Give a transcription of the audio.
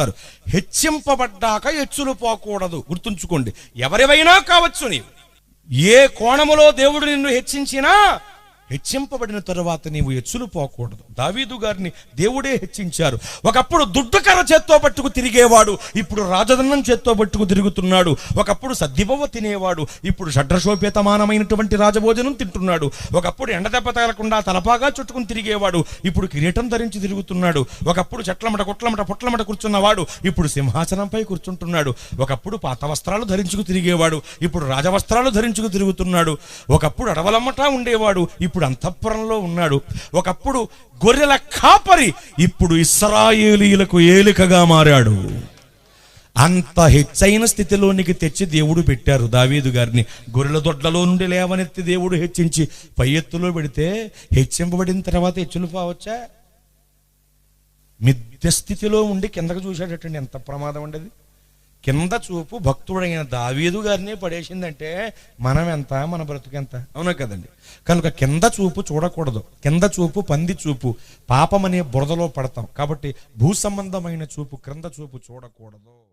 చెప్తారు హెచ్చింపబడ్డాక హెచ్చులు పోకూడదు. గుర్తుంచుకోండి. ఎవరివైనా కావచ్చు నీవు. ఏ కోణములో దేవుడు నిన్ను హెచ్చించినా హెచ్చింపబడిన తరువాత నీవు హెచ్చులు పోకూడదు. దావీదు గారిని దేవుడే హెచ్చించారు. ఒకప్పుడు దుడ్డు కర్ర చేత్తో పట్టుకు తిరిగేవాడు ఇప్పుడు రాజదన్నం చేత్తో పట్టుకు తిరుగుతున్నాడు. ఒకప్పుడు సద్దిబవ్వ తినేవాడు ఇప్పుడు షడ్రశోపేతమానమైనటువంటి రాజభోజనం తింటున్నాడు. ఒకప్పుడు ఎండదెబ్బ తగలకుండా తలపాగా చుట్టుకుని తిరిగేవాడు ఇప్పుడు కిరీటం ధరించి తిరుగుతున్నాడు. ఒకప్పుడు చెట్లమట కుట్లమట పుట్లమట కూర్చున్నవాడు ఇప్పుడు సింహాసనంపై కూర్చుంటున్నాడు. ఒకప్పుడు పాత వస్త్రాలు ధరించుకు తిరిగేవాడు ఇప్పుడు రాజవస్త్రాలు ధరించుకు తిరుగుతున్నాడు. ఒకప్పుడు అడవలమ్మట ఉండేవాడు ఇప్పుడు అంతఃపురంలో ఉన్నాడు. ఒకప్పుడు గొర్రెల కాపరి ఇప్పుడు ఇస్రాయేలీలకు ఏలికగా మారాడు. అంత హెచ్చైన స్థితిలోనికి తెచ్చి దేవుడు పెట్టారు. దావీదు గారిని గొర్రెల దొడ్లలో నుండి లేవనెత్తి దేవుడు హెచ్చించి పై ఎత్తులో పెడితే హెచ్చింపబడిన తర్వాత హెచ్చులు పోవచ్చా మిథ్య స్థితిలో ఉండి కిందకు చూశాడటండి ఎంత ప్రమాదం ఉండేది? కింద చూపు భక్తుడైన దావీదు గారిని పడేసిందంటే మనం ఎంత మన బ్రతుకెంత? అవునా కదండి. కనుక కింద చూపు చూడకూడదు. కింద చూపు పంది చూపు. పాపం అనే బురదలో పడతాం. కాబట్టి భూ సంబంధమైన చూపు క్రింద చూపు చూడకూడదు.